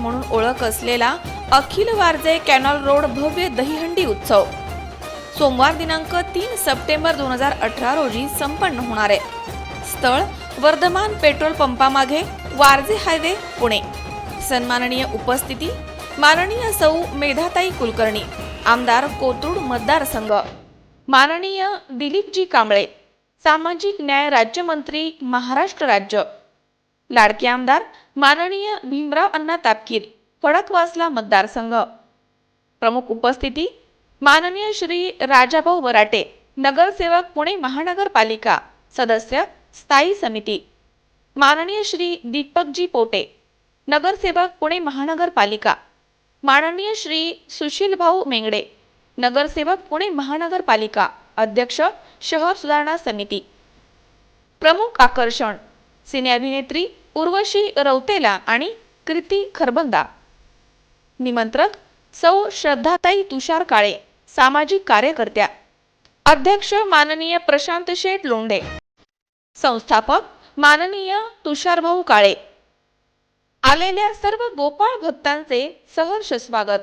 म्हणून ओळख असलेला अखिल वारजे कॅनॉल रोड भव्य दहीहंडी उत्सव. सोमवार दिनांक तीन सप्टेंबर दोन हजार अठरा रोजी संपन्न होणार आहे. स्थळ वर्धमान पेट्रोल पंपामागे वारजे हायवे पुणे. सन्माननीय उपस्थिती माननीय सौ मेधाताई कुलकर्णी आमदार कोथरूड मतदारसंघ. माननीय दिलीपजी कांबळे सामाजिक न्याय राज्यमंत्री महाराष्ट्र राज्य. लाडके आमदार माननीय भीमराव अण्णा तापकीर खडकवासला मतदारसंघ. प्रमुख उपस्थिती माननीय श्री राजाभाऊ वराटे नगरसेवक पुणे महानगरपालिका सदस्य स्थायी समिती. माननीय श्री दीपकजी पोटे नगरसेवक पुणे महानगरपालिका. माननीय श्री सुशीलभाऊ मेंगडे नगरसेवक पुणे महानगरपालिका अध्यक्ष शहर सुधारणा समिती. प्रमुख आकर्षण सिने अभिनेत्री उर्वशी रौतेला आणि कृती खरबंदा. निमंत्रक सौ श्रद्धाताई तुषार काळे सामाजिक कार्यकर्त्या. अध्यक्ष माननीय प्रशांत शेठ लोंढे. संस्थापक माननीय तुषारभाऊ काळे. आलेल्या सर्व गोपाळ भक्तांचे सहर्ष स्वागत.